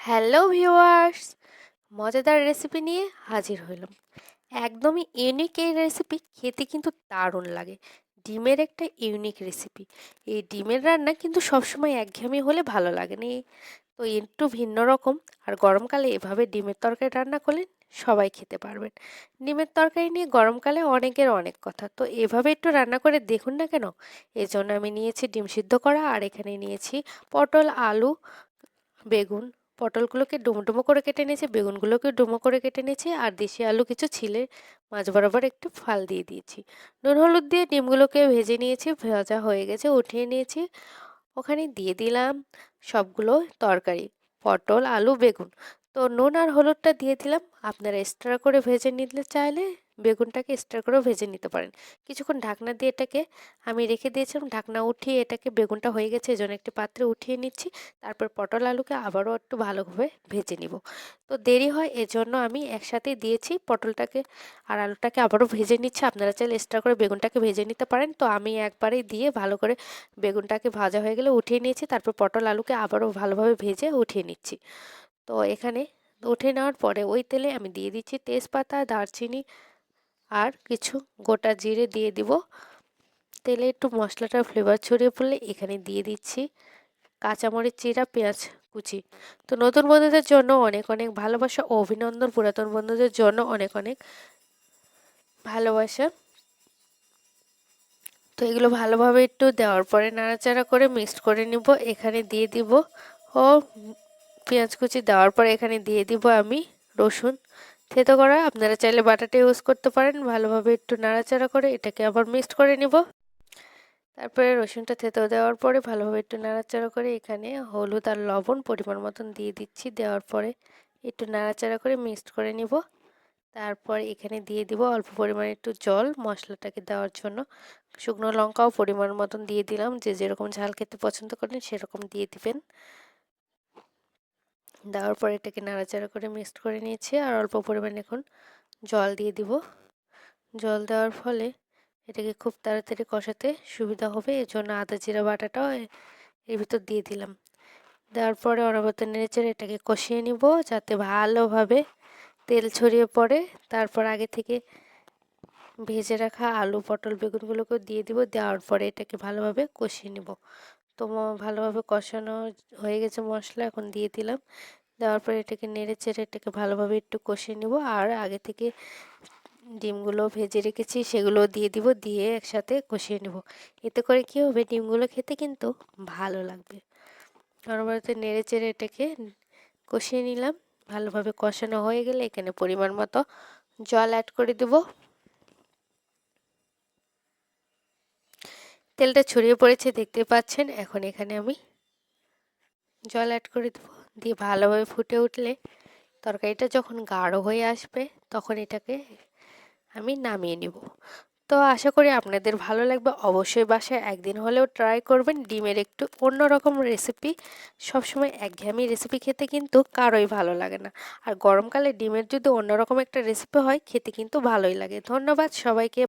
Hello viewers, মজাদার recipe নিয়ে হাজির হইলাম। একদমই ইউনিক এই রেসিপি খেতে কিন্তু দারুণ লাগে। ডিমের একটা ইউনিক রেসিপি এই ডিমের রান্না কিন্তু সবসময় একঘেয়েমি হলে ভালো লাগে না। তো একটু ভিন্ন রকম, আর গরমকালে এভাবে ডিমের তরকারি রান্না করলে সবাই খেতে পারবেন। ডিমের তরকারি নিয়ে গরমকালে অনেকের অনেক কথা। তো এভাবে একটু রান্না করে দেখুন না কেন? এই জন্য আমি নিয়েছি ডিম সিদ্ধ করা, আর এখানে নিয়েছি পটল, আলু, বেগুন পটলগুলোকে ডুমো ডুমো করে কেটে নিয়েছি বেগুনগুলোকে ডুমো করে কেটে নিয়েছি, আর দেশি আলু কিছু ছিলে মাছ বরাবর একটু ফাল দিয়ে দিয়েছি। নুন, হলুদ দিয়ে ডিমগুলোকে ভেজে নিয়েছি, ভাজা হয়ে গেছে, উঠিয়ে নিয়েছি। ওখানে দিয়ে দিলাম সবগুলো তরকারি, পটল, আলু, বেগুন। তো নুন আর হলুদটা দিয়ে দিলাম, আপনারা এক্সট্রা করে ভেজে নিতে চাইলে বেগুনটাকে এক্সট্রা করেও ভেজে নিতে পারেন। কিছুক্ষণ ঢাকনা দিয়ে এটাকে আমি রেখে দিয়েছিলাম, ঢাকনা উঠিয়ে এটাকে বেগুনটা হয়ে গেছে এজন্য একটি পাত্রে উঠিয়ে নিচ্ছি, তারপর পটল আলুকে আবারও একটু ভালোভাবে ভেজে নিব। তো দেরি হয় এজন্য আমি একসাথে দিয়েছি, পটলটাকে আর আলুটাকে আবারও ভেজে নিচ্ছি। আপনারা চাইলে এক্সট্রা করে বেগুনটাকে ভেজে নিতে পারেন। তো আমি একবারেই দিয়ে ভালো করে বেগুনটাকে ভাজা হয়ে গেলে উঠিয়ে নিয়েছি, তারপর পটল আলুকে আবারও ভালোভাবে ভেজে উঠিয়ে নিচ্ছি। তো এখানে উঠে নেওয়ার পরে ওই তেলে আমি দিয়ে দিচ্ছি তেজপাতা, দারচিনি আর কিছু গোটা জিরে দিয়ে দিব। তেলে একটু মশলাটার ফ্লেভার ছড়িয়ে পড়লে এখানে দিয়ে দিচ্ছি কাঁচামরিচ, চিরা, পেঁয়াজ কুচি। তো নতুন বন্ধুদের জন্য অনেক অনেক ভালোবাসা অভিনন্দন, পুরাতন বন্ধুদের জন্য অনেক অনেক ভালোবাসা। তো এগুলো ভালোভাবে একটু দেওয়ার পরে নাড়াচাড়া করে মিক্সড করে নিব। এখানে দিয়ে দিব ও পেঁয়াজ কুচি দেওয়ার পরে এখানে দিয়ে দিব আমি রসুন। থেতো করা। আপনারা চাইলে বাটাটা ইউজ করতে পারেন। ভালোভাবে একটু নাড়াচাড়া করে এটাকে আবার মিক্সড করে নিব। তারপরে রসুনটা থেতো দেওয়ার পরে ভালোভাবে একটু নাড়াচাড়া করে এখানে হলুদ আর লবণ পরিমাণ মতন দিয়ে দিচ্ছি। দেওয়ার পরে একটু নাড়াচাড়া করে মিক্সড করে নিব। তারপর এখানে দিয়ে দিব অল্প পরিমাণে একটু জল মশলাটাকে দেওয়ার জন্য। শুকনো লঙ্কাও পরিমাণ মতন দিয়ে দিলাম। যে যেরকম ঝাল খেতে পছন্দ করেন সেরকম দিয়ে দিবেন। দেওয়ার পর এটাকে নাড়াচাড়া করে মিক্সড করে নিয়েছি আর অল্প পরিমাণে এখন জল দিয়ে দিব। জল দেওয়ার ফলে এটাকে খুব তাড়াতাড়ি কষাতে সুবিধা হবে এর জন্য আদা জিরা বাটাটাও এর ভিতর দিয়ে দিলাম। দেওয়ার পরে অনবরত নেড়েচেড়ে এটাকে কষিয়ে নিব যাতে ভালোভাবে তেল ছড়িয়ে পড়ে। তারপর আগে থেকে ভেজে রাখা আলু, পটল বেগুনগুলোকে দিয়ে দিব, দেওয়ার পরে এটাকে ভালোভাবে কষিয়ে নিব। তো ভালোভাবে কষানো হয়ে গেছে মশলা, এখন দিয়ে দিলাম। দেওয়ার পরে এটাকে নেড়ে চেড়ে এটাকে ভালোভাবে একটু কষিয়ে নিব। আর আগে থেকে ডিমগুলো ভেজে রেখেছি সেগুলো দিয়ে দিব, দিয়ে একসাথে কষিয়ে নেব। এতে করে কী হবে, ডিমগুলো খেতে কিন্তু ভালো লাগবে। অনবরত নেড়ে চেড়ে এটাকে কষিয়ে নিলাম। ভালোভাবে কষানো হয়ে গেলে এখানে পরিমাণ মতো জল অ্যাড করে দেব। তেলটা ছড়িয়ে পড়েছে, দেখতে পাচ্ছেন? এখন এখানে আমি জল অ্যাড করে দেবো। দিয়ে ভালোভাবে ফুটে উঠলে তরকারিটা যখন গাঢ় হয়ে আসবে, তখন এটাকে আমি নামিয়ে নিব। তো আশা করি আপনাদের ভালো লাগবে। অবশ্যই বাসায় একদিন হলেও ট্রাই করবেন। ডিমের একটু অন্যরকম রেসিপি সবসময় একঘেয়েমি রেসিপি খেতে কিন্তু কারোই ভালো লাগে না। আর গরমকালে ডিমের যদি অন্যরকম একটা রেসিপি হয়, খেতে কিন্তু ভালোই লাগে। ধন্যবাদ সবাইকে।